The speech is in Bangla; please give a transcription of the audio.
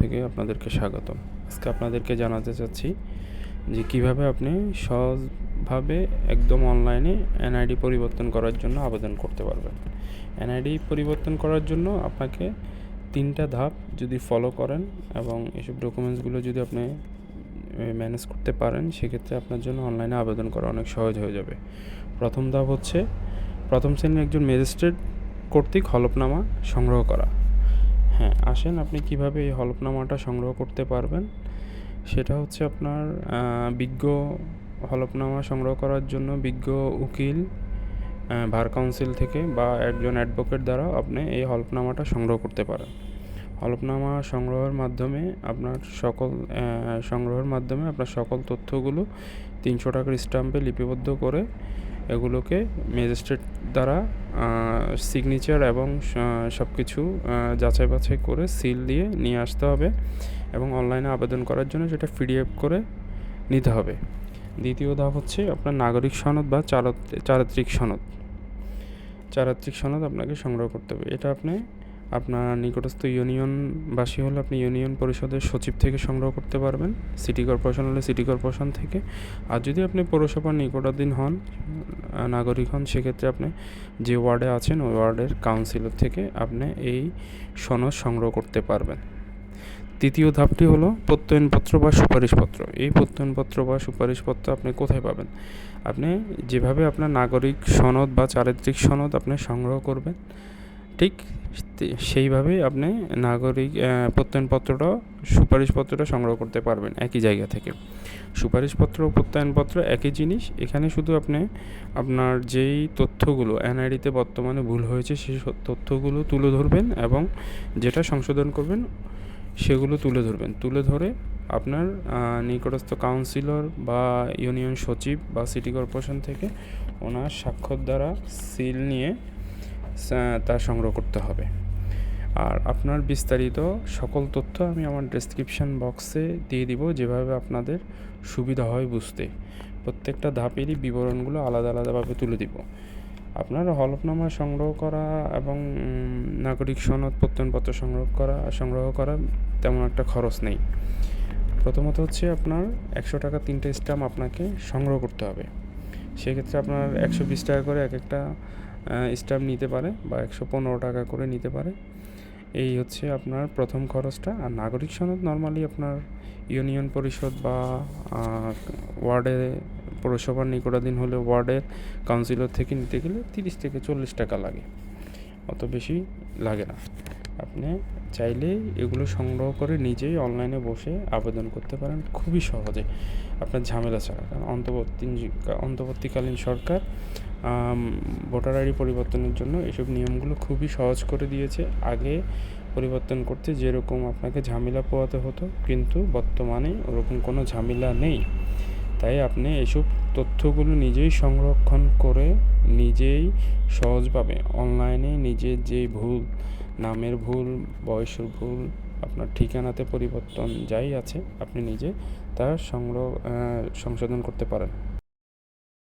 থেকে আপনাদেরকে স্বাগতম। আজকে আপনাদেরকে জানাতে চাচ্ছি যে কীভাবে আপনি সহজভাবে একদম অনলাইনে এনআইডি পরিবর্তন করার জন্য আবেদন করতে পারবেন। এনআইডি পরিবর্তন করার জন্য আপনাকে তিনটা ধাপ যদি ফলো করেন এবং এসব ডকুমেন্টসগুলো যদি আপনি ম্যানেজ করতে পারেন, সেক্ষেত্রে আপনার জন্য অনলাইনে আবেদন করা অনেক সহজ হয়ে যাবে। প্রথম ধাপ হচ্ছে, প্রথম শ্রেণির একজন ম্যাজিস্ট্রেট কর্তৃক হলফনামা সংগ্রহ করা। হ্যাঁ আসেন আপনি কীভাবে এই হলফনামাটা সংগ্রহ করতে পারবেন? সেটা হচ্ছে আপনার বিজ্ঞ হলফনামা সংগ্রহ করার জন্য বিজ্ঞ উকিল ভার কাউন্সিল থেকে বা একজন অ্যাডভোকেট দ্বারা আপনি এই হলফনামাটা সংগ্রহ করতে পারেন। হলফনামা সংগ্রহের মাধ্যমে আপনার সকল সংগ্রহের মাধ্যমে আপনার সকল তথ্যগুলো তিনশো টাকার স্ট্যাম্পে লিপিবদ্ধ করে এগুলোকে ম্যাজিস্ট্রেট দ্বারা সিগনেচার এবং সব কিছু যাচাই বাছাই করে সিল দিয়ে নিয়ে আসতে হবে এবং অনলাইনে আবেদন করার জন্য সেটা পিডিএফ করে নিতে হবে। দ্বিতীয় ধাপ হচ্ছে আপনার নাগরিক সনদ বা চারত- চারিত্রিক সনদ। চারিত্রিক সনদ আপনাকে সংগ্রহ করতে হবে। এটা আপনি আপনার নিকটস্থ ইউনিয়নবাসী হলে আপনি ইউনিয়ন পরিষদের সচিব থেকে সংগ্রহ করতে পারবেন। সিটি কর্পোরেশন হলে সিটি কর্পোরেশন থেকে। আর যদি আপনি পৌরসভার নিকটাধীন হন নাগরিক হন, সেক্ষেত্রে আপনি যে ওয়ার্ডে আছেন, ওই ওয়ার্ডের কাউন্সিলর থেকে আপনি এই সনদ সংগ্রহ করতে পারবেন। তৃতীয় ধাপটি হলো প্রত্যয়নপত্র বা সুপারিশপত্র। এই প্রত্যয়নপত্র বা সুপারিশপত্র আপনি কোথায় পাবেন? আপনি যেভাবে আপনার নাগরিক সনদ বা চারিত্রিক সনদ আপনি সংগ্রহ করবেন, ঠিক সেইভাবেই আপনি নাগরিক প্রত্যয়নপত্রটা, সুপারিশপত্রটা সংগ্রহ করতে পারবেন একই জায়গা থেকে। সুপারিশপত্র প্রত্যয়নপত্র একই জিনিস, এখানে শুধু আপনি আপনার যেই তথ্যগুলো, এনআইডিতে বর্তমানে ভুল হয়েছে, সেই তথ্যগুলো তুলে ধরবেন এবং যেটা সংশোধন করবেন, সেগুলো তুলে ধরবেন। তুলে ধরে আপনার নিকটস্থ কাউন্সিলর বা ইউনিয়ন সচিব বা সিটি কর্পোরেশন থেকে ওনার স্বাক্ষর দ্বারা সিল নিয়ে তা সংগ্রহ করতে হবে। আর আপনার বিস্তারিত সকল তথ্য আমি আমার ডেসক্রিপশন বক্সে দিয়ে দিব, যেভাবে আপনাদের সুবিধা হয় বুঝতে। প্রত্যেকটা ধাপেরই বিবরণগুলো আলাদা আলাদাভাবে তুলে দিব। আপনার হলফনামা সংগ্রহ করা এবং নাগরিক সনদ প্রত্যয়নপত্র সংগ্রহ করা সংগ্রহ করা তেমন একটা খরচ নেই। প্রথমত হচ্ছে আপনার একশো টাকা তিনটে স্ট্যাম্প আপনাকে সংগ্রহ করতে হবে। সেক্ষেত্রে আপনার একশো বিশ টাকা করে এক একটা স্ট্যাম্প নিতে পারে বা একশো পনেরো টাকা করে নিতে পারে। এই হচ্ছে আপনার প্রথম খরচটা। আর নাগরিক সনদ নর্মালি আপনার ইউনিয়ন পরিষদ বা ওয়ার্ডে, পৌরসভার নিকটাধীন হলে ওয়ার্ডের কাউন্সিলর থেকে নিতে গেলে তিরিশ থেকে চল্লিশ টাকা লাগে। অত বেশি লাগে না। আপনি চাইলেই এগুলো সংগ্রহ করে নিজেই অনলাইনে বসে আবেদন করতে পারেন। খুবই সহজে। আপনার ঝামেলা ছাড়া। কারণ অন্তর্বর্তী অন্তর্বর্তীকালীন সরকার ভোটার আইডি পরিবর্তনের জন্য এসব নিয়মগুলো খুবই সহজ করে দিয়েছে। আগে পরিবর্তন করতে যেরকম আপনাকে ঝামেলা পোয়াতে হতো, কিন্তু বর্তমানে ওরকম কোনো ঝামেলা নেই। তাই আপনি এসব তথ্যগুলো নিজেই সংরক্ষণ করে নিজেই সহজভাবে অনলাইনে নিজের যে ভুল, নামের ভুল, বয়সের ভুল, আপনার ঠিকানাতে পরিবর্তন যাই আছে, আপনি নিজে তা সংগ্রহ সংশোধন করতে পারেন।